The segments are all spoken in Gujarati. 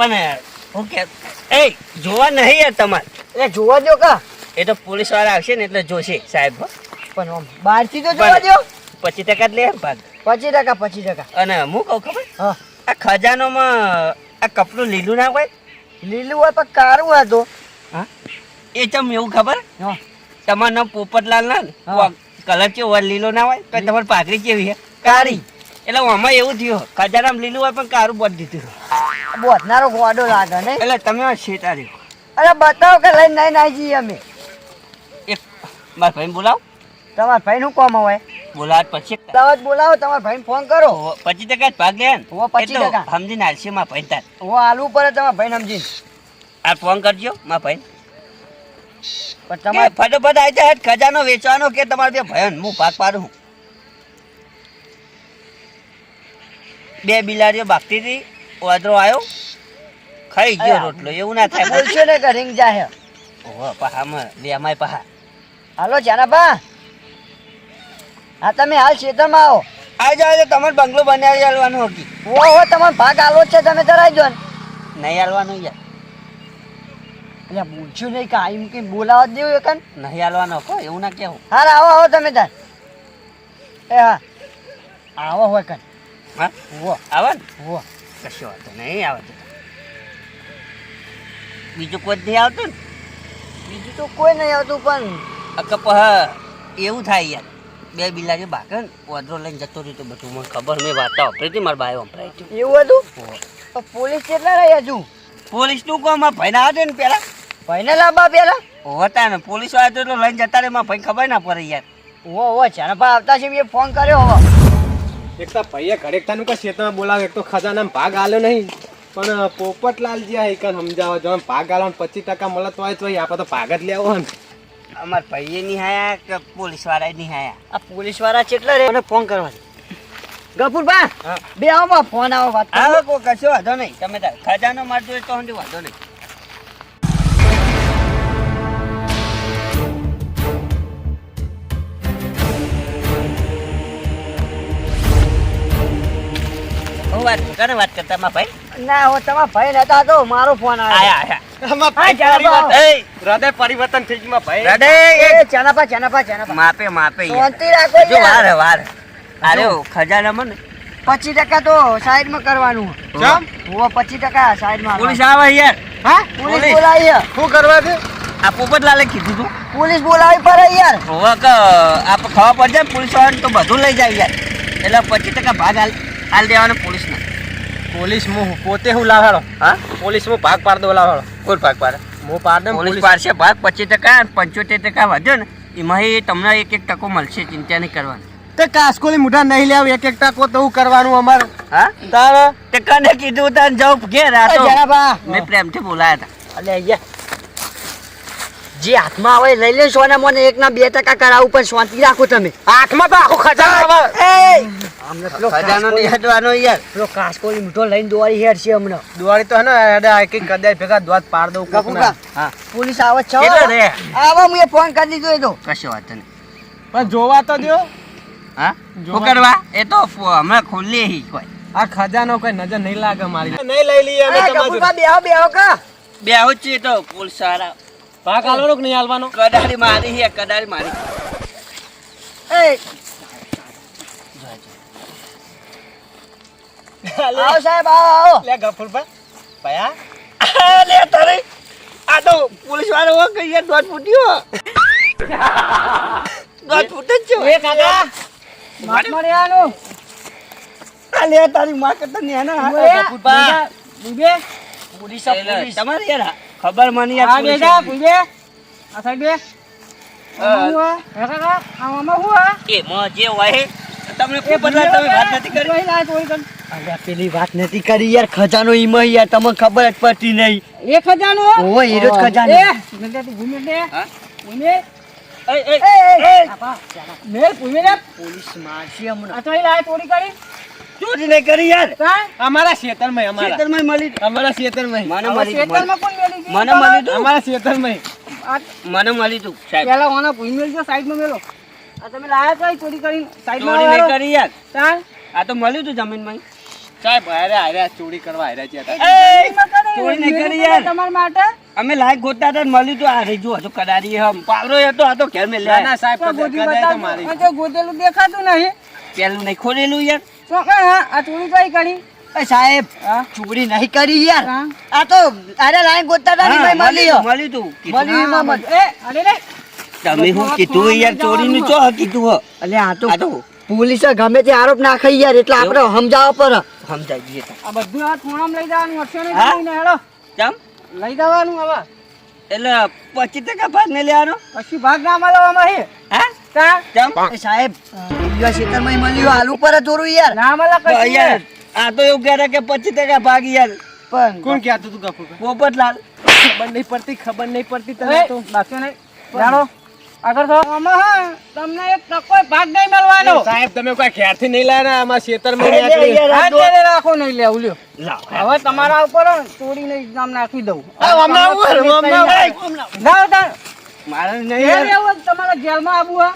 પણ ઓકે એ જોવા નહીં યાર તમારે. એટલે જોવા દો કા? એ તો પોલીસવાળા આવશે ને એટલે જોશે સાહેબ. પણ બહારથી તો જોવા દો પચીસ ટકા જ લે ભાગ. પચીસ ટકા પચીસ ટકા. અને હું કહું ખબર? આ ખજાનોમાં આ કપડું લીલું ના હોય? લીલું હોય પણ કારું હતું હા? એ ચમ એવું ખબર? તમારું નામ પોપટલાલ ના. કલર કેવો હોય લીલો ના હોય? તો તમારી પાઘડી કેવી છે? કાળી. એટલે આમાં એવું થયું ખજાનામાં લીલું હોય પણ કારું બધી દીધું. બોધનારો ગોડો લાગે ને એટલે તમે શેતા રહ્યો અરે બતાવો કે લઈને નહીં નાઈ જઈએ અમે. એક મારા ભાઈને બોલાવો. તમારા ભાઈ નું કોમ હોય? બોલાવ પછી તમે બોલાવો તમારા ભાઈને ફોન કરો. પછી પચીસ ટકા જ ભાગ લે ને 25 એટલો ટકા. સમજીને હાલશે મારા ભાઈ તાર. ઓ આલવું પડે તમારા ભાઈને સમજીને. આ ફોન કરજો મારા ભાઈ પણ તમારે તમારે ફટોફટ આવી જાય ખજાનો વેચવાનો કે તમારે બે ભયન હું ભાગ પાડું બે બિલાડીઓ બાકતી હતી. વાદરો આવ્યો ખાઈ ગયો રોટલો. એવું ના થાય. બોલશો ને કે રિંગ જાહે? ઓહો પહામાં બે અમાય પહા. હાલો જાનાબા હા તમે હાલ ખેતરમાં આવો. આ જાવ તો તમારે બંગલો બનાવી આલવાનો હોકી. ઓહો હો તમારો ભાગ આલો છે તમે ધરાઈ જો નહીં આલવાનું યાર. એટલે બોલશું નહીં કે આમ કે બોલાવા જ દેવું એકન? નહીં આલવાનો કો એવું ના કેવું હા આવો આવો તમે તાર. એ હા. આવો હોય કન હા? વો આવો ને. કશો વાંધો નહીં આવે તો બીજું કોઈ નહીં આવતું ને? બીજું તો કોઈ નહીં આવતું પણ અકપ એવું થાય યાર. બે બિલા જે બાકે વાદરો લઈને જતો રહ્યો તો બધું મને ખબર મેં વાર્તા વાપરી હતી મારા બાયો વાપરાય હતી એવું હતું? તો પોલીસ કેટલા રહ્યા હજુ? પોલીસનું કહો મારા ભાઈ ના આવે ને પેલા ભાઈને લાવવા પેલા હોતા ને પોલીસવાળા તો લઈને જતા રહે મારા ભાઈ ખબર ના પડે યાર. ઓ ઓ જાનાબા આવતા છે મેં ફોન કર્યો હવે. એક તો ભાઈએ ઘરેક તાનું કે ખેતરમાં બોલાવે એક તો ખજાનામાં ભાગ આલ્યો નહીં. પણ પોપટલાલજી આ એક સમજાવો જો ભાગ આલો પચીસ ટકા મળે તો હોય તો આપણે તો ભાગ જ લેવો ને. અમારા ભાઈએ નહીં હાયા કે પોલીસવાળા નહીં હાયા આ પોલીસવાળા કેટલા રે? મને ફોન કરવા ગફુર બા બે આવો ફોન આવો વાત કરો. કોઈ કશો વાંધો નહીં. તમે ખજાનો મારજો તો વાંધો નહીં. હું વાત કરે વાત કરતા? મારા ભાઈ? ના હવે તમારા ભાઈ નતા તો મારો ફોન આવ્યો. આયા આયા. આમાં હા, જાનાબા. એય, હૃદય પરિવર્તન થઈ ગયું ભાઈ. રડે, એ. ચાનાપા ચાનાપા ચાનાપા. માપે માપે. શાંતિ રાખો જો વાર વાર. અરે ખજાનામાં ને પચીસ ટકા તો સાઈડમાં કરવાનું. ચમ? પચીસ ટકા સાઈડમાં પોલીસ આવે યાર. હા? પોલીસ. બોલાવી. શું કરવા છે? આ પોપટલાલે કીધું તું. પોલીસ બોલાવી પડે યાર. હોવા કે આપ ખબર પડે પોલીસ વાળાને તો બધું લઈ જાય યાર. એટલે પચીસ ટકા ભાગ હાલ હાલ દેવાનો પોલીસને પોલીસ હું પોતે હું લાવાડો હા? પોલીસ હું ભાગ પાડ દો લાવાડો કોઈ ભાગ પાડે? હું પાડ દઉં પોલીસ પાડશે ભાગ પચીસ ટકા પંચોતેર ટકા વધ્યો ને એમાં તમને એક એક ટકો મળશે ચિંતા નહીં કરવાની. તે કાસ્કોલી મુઠા નહીં લેવ એક એક ટકો તો હું કરવાનું અમારે. હા? તારે? તે કને કીધું તને જાઉં ઘેર આ તો. જનાબા મેં પ્રેમથી બોલાયા હતા. અલે અહીંયા. જે હાથમાં આવે લઈ લે સોના મને એક ના બે ટકા કરાવું પણ શાંતિ રાખો તમે હાથમાં તો આખો ખજાનો આવે ખજાનો નહીં હટવાનો યાર પેલો કાસકોલી મીઠો લઈને દોરી હેર છે હમણાં દિવાળી તો હે ને હેડે આ એક એક કદાચ ભેગા દોત પાડ દઉં કોકના. હા પોલીસ આવે છે કેટલો હું ફોન કરી દીધો એ તો કશો વાંધો નહીં પણ જોવા તો દયો હા કરવા એ તો હમણાં ખોલી હી કોઈ આ ખજાનો કોઈ નજર નહીં લાગે મારી નહીં લઈ લઈએ અમે એ બેહો બેહો કા બે છે તો પોલીસવાળા ભાગ આલવાનો કે નહીં હાલવાનો? કડાળી મારી હે કડાળી મારી એ! આવો સાહેબ આવો આવો. લે ગફુરભા ભયા આ લે તારે. આ તો પોલીસ વાળો હો કે યાર દોઢ ફૂટ્યો દોટ ફૂટે જ છે એ કાકા. માથમાં રહેવાનું આ લે તારી માં કરતા ને એના ઉભે, ગફુરભા. ઉભે. Police police. તમારે યાર ખબર મને યાર આ બેટા, પૂજે આ સાઈડ બે. વાત નથી કરી. પેલી વાત નથી યાર ખજાનો ઈમાં યાર તમને ખબર જ પડતી નહીં. એ ખજાનો? ખજાનો. એ પોલીસ મારશે હમણાં. ચોરી કરી. ચોરી નહીં કરી યાર. અમારા ખેતરમાં અમારા. ખેતરમાં મળી અમારા ખેતરમાં મને ખેતરમાં કોણ? મને મળી તું? અમારા ખેતરમાં આ મને મળી તું સાહેબ. પેલા ઓના ભૂઈ મેલજો સાઈડમાં મેલો. આ તમે લાયા કઈ ચોરી કરી સાઈડમાં ચોરી નહીં કરી યાર. તાણ આ તો મળ્યું તું જમીનમાં સાહેબ હારે હારે ચોરી કરવા હારે છે ચોરી નહીં કરી યાર. તમારા માટે? અમે લાયક ગોતતા હતા ને મળ્યું તો આ રહી જો હજુ કડારી હમ પાવરો હતો આ તો ઘેર મે લે ના સાહેબ તો ગોદી તો મારી જો ગોતેલું દેખાતું નહીં. પેલું નહીં ખોલેલું યાર. તો હા આ ચોરી કઈ કરી. એ સાહેબ ચોરી નહીં કરી યાર. આ તો અરે લાઈન ગોતતા હતા ને મળી મળ્યું મળ્યું તું. કીધું. માં મત. એ અરે રે તમે હું કીધું યાર ચોરીનું ચો કીધું હો? અલે આ તો આ તો પોલીસે ગમે તે આરોપ નાખે યાર એટલે આપણે સમજાવવા પર. સમજાઈ દઈએ આ બધું આ થોણામ લઈ જવાનું હશે ને હા? લઈને હેડો કેમ? લઈ જવાનું હવે. એટલે પચીસ ટકા ભાગ ને લેવાનો પછી ભાગ ના મળે આમાં હે. તા એ સાહેબ યુવા ખેતરમાં મળ્યું આલુ ઉપર જ ચોરું યાર. ના મળે યાર. આ તો એવું કહેતા કે પચીસ ટકા ભાગી યાર. પણ કોણ કહેતું તું ગફુર પોપટલાલ. ખબર નહીં પડતી ખબર નહીં પડતી તને તો. બાકી નહીં. જાણો આગળ થો. આમાં તમને એક ટકો ભાગ નહીં મળવાનો. સાહેબ તમે કોઈ ખેરથી નહીં લાયા આમાં ખેતરમાં અરે નીકળી. યાર, આ હા તો- ત્યારે રાખો નહીં લેવું લ્યો હવે તમારા ઉપર ચોરીને એક્ઝામ નાખી દઉં. આવું, આવું. મારે નહીં તમારે જેલમાં આવવું હા.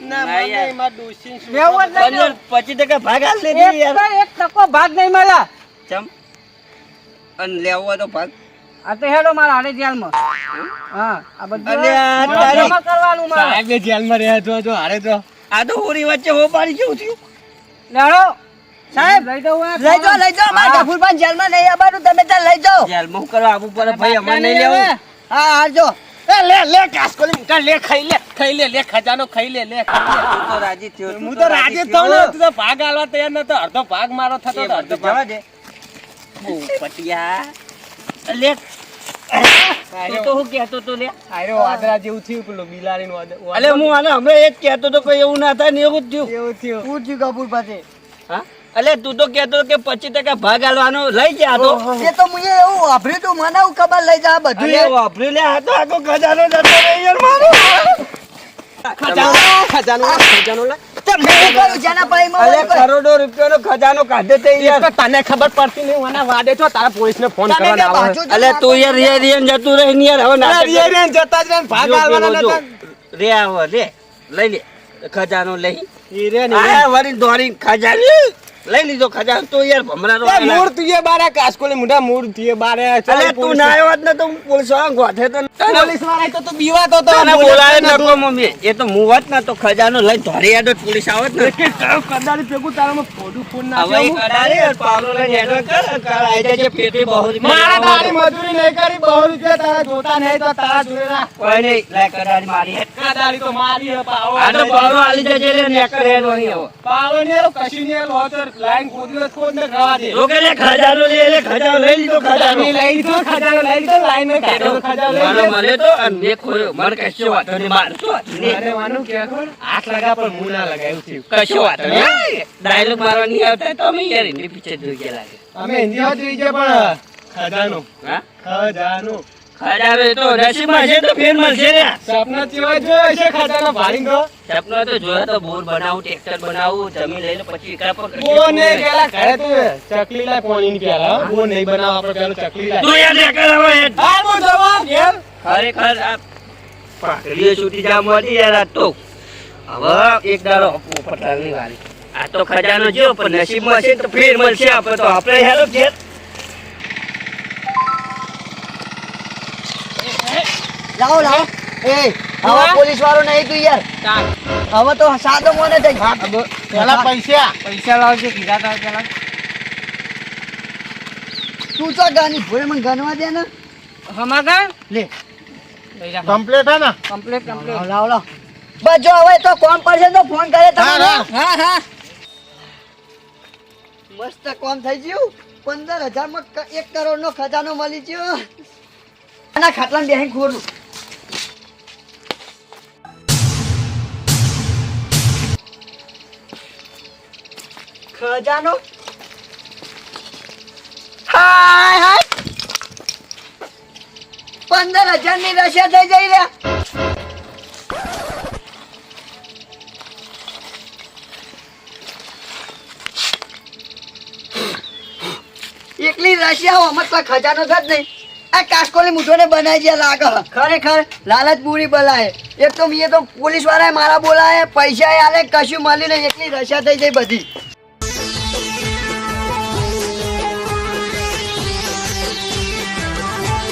ના, ના, મને યાર. એમાં ડોશીને શું રહેવું જ પણ નહીં યાર પચીસ ટકા ભાગ હાલ એક યાર. એક ટકો ભાગ નહીં મળે ચમ? અને લેવો તો ભાગ. આ તો હેડો મારા હારે જેલમાં. હા આ બધું કરવાનું મારે. સાહેબે જેલમાં રહ્યા છો જો હારે તો. આ તો હોરી વચ્ચે હો પાડી કેવું થયું લેડો સાહેબ, લઈ દઉં લઈ જાઓ લઈ જાઓ મારા ગફુરભાઈ જેલમાં નહીં આવવાનું તમે ત્યાં લઈ જાઓ. જેલમાં હું કરવા? આવવું પડે ભાઈ અમારે નહીં. લેવું? હા હારજો એ લે લે કાસકોલી મૂકા, લે ખાઈ લે ખાઈ લે લે ખજાનો ખાઈ લે લે તું તો રાજી થયો હું તો રાજી થયો. ને તું તો ભાગ આલવા તૈયાર નતો. અડધો ભાગ મારો થતો તો અડધો ભાગ. દે. બહુ પટિયા. લે. તો હું કહેતો તો લે. આયરો વાદરા જેવું થયું પેલું બિલાડીનું વાદ- વાદ- અલે હું આને હમણાં એક કહેતો તો કોઈ એવું ના થાય ને એવું જ થયું. એવું થયું. પૂછ્યું કપૂર હા અલે તું તો કહેતો કે પચીસ ટકા ભાગ આલવાનો લઈ જા તો. એ તો મુએ એવું વાપર્યું તું મને હું ખબર લઈ જા બધું એ. વાપરી લે આ તો આખો ખજાનો જતો રે યાર મારો. ખજાનો ખજાનો ખજાનો લે. કરોડો રૂપિયાનો ખજાનો કાઢે તે યાર. તને ખબર પડતી નહીં મને વાદે છો તારા પોલીસને ફોન કરવાનો આવે. અલે તું યાર રે જતું રહી ને યાર હવે અરે નાટક રિયા રિયા જતા જ રહે ભાગ આલવાના નતા. રે આવો રે. લઈ લે. ખજાનો લઈ. રે ને આ વળી દોરી ખજાની. લઈ લીધો ખજાનો તો યાર ભમરાનો એ મૂળ તુંએ બારે કાસકોલી મુઢા મૂળ તુંએ બારે અલે તું ના આવ્યો ને તો પોલીસવાળા ગોઠે તો પોલીસવાળા તો તું બીવા તો તને બોલાવે ન નતો મમ્મી. એ તો હું ના ને તો ખજાનો લઈ ધોરી આડો પોલીસ આવત ને. કે તારો કદાળી પેગુ તારો ફોડું ફોડ નાખ્યો હવે. કડારી પાવલો લઈ હેડો કર કર આઈ જજે પેટી બહુ મારા તારી મજૂરી નહીં કરી બહુ રૂપિયા તારા જોતા નહીં તો તારા જોડે રાખ. કોઈ નહીં લે કડારી મારી. કદાળી તો મારી હે, પાવો આ તો પાવલો આલી જજે લે નેકર હેડ વહી આવો પાવો ને કશી ને હતો, લાઈન તો ખોદ ને ખાવા દે. તો લે ખજાનો લે લે ખજાનો લઈ લીધો ખજાનો. લઈ લીધો, ખજાનો લઈ લીધો, લાઈન મે કાઢો, ખજાનો મારો. મળે તો અને ખોયો. મર કશો વાંધો નહીં મારતો અરે માનું કે કોણ? આખ લગા પણ મું ના લગાવ્યું થયું. કશો વાત ને ડાયલોગ મારવા નહીં આવતા તો અમે યાર એની પિક્ચર જોઈ ગયા લાગે. અમે હિન્દી હિન્દીમાં જોઈ ગયા પણ ખજાનો. હા? ખજાનો. ખજાનો તો નસીબમાં છે તો ફેર મળશે ને. સપના સિવાય જોયો છે ખજાનો ભારી ગયો સપનો તો જોયો તો બોર બનાવું ટ્રેક્ટર બનાવું જમીન લઈને પછી એકલા પર બો ને પેલા ઘરે તું ચકલી લાય પોણી ની પેલા હો. નહીં બનાવ આપણે પેલું ચકલી લાય. તું યાર નેકર હવે. હેડ. હા બો જવાબ ઘેર ખરેખર આ પાઘડીઓ છૂટી જવા મળી યાર આ તો. હવે એક દાડો પોપટલાલની વાળી આ તો ખજાનો જો પણ નસીબમાં છે તો ફેર મળશે. આપણે તો આપણે હેરો ઘેર. લાવો લાવો. એ હવે પોલીસ વાળો નહીં તું યાર. હવે તો સાદો મોને થઈ. પેલા પૈસા. પૈસા લાવજો કીધા તા પેલા. તું તો ગાની ભૂલ મને ગણવા દે ને? હમાગા લે. લઈ કમ્પ્લીટ હે ને? કમ્પ્લીટ કમ્પ્લીટ લાવ લાવો. બસ જો હવે તો કોમ પડશે તો ફોન કરે તમને. હા, હા હા. મસ્ત કોમ થઈ ગયું. પંદર હજારમાં એક કરોડ નો ખજાનો મળી ગયો. આના ખાટલામાં બેહીને ખોરું. ખજાનો હાય હાય. પંદર હજારની રશિયા થઈ જઈ રહ્યા. એકલી રશિયા હમત કોઈ ખજાનો જ નહીં. આ કાસ્કોલી મૂઠોને બનાવી દે લાગે. ખરેખર લાલચ પૂરી બોલાય. એક તો મેં તો પોલીસ વાળાએ મારા બોલાય પૈસા આલે, કશું મળી નહીં. એકલી રશિયા થઈ જાય બધી.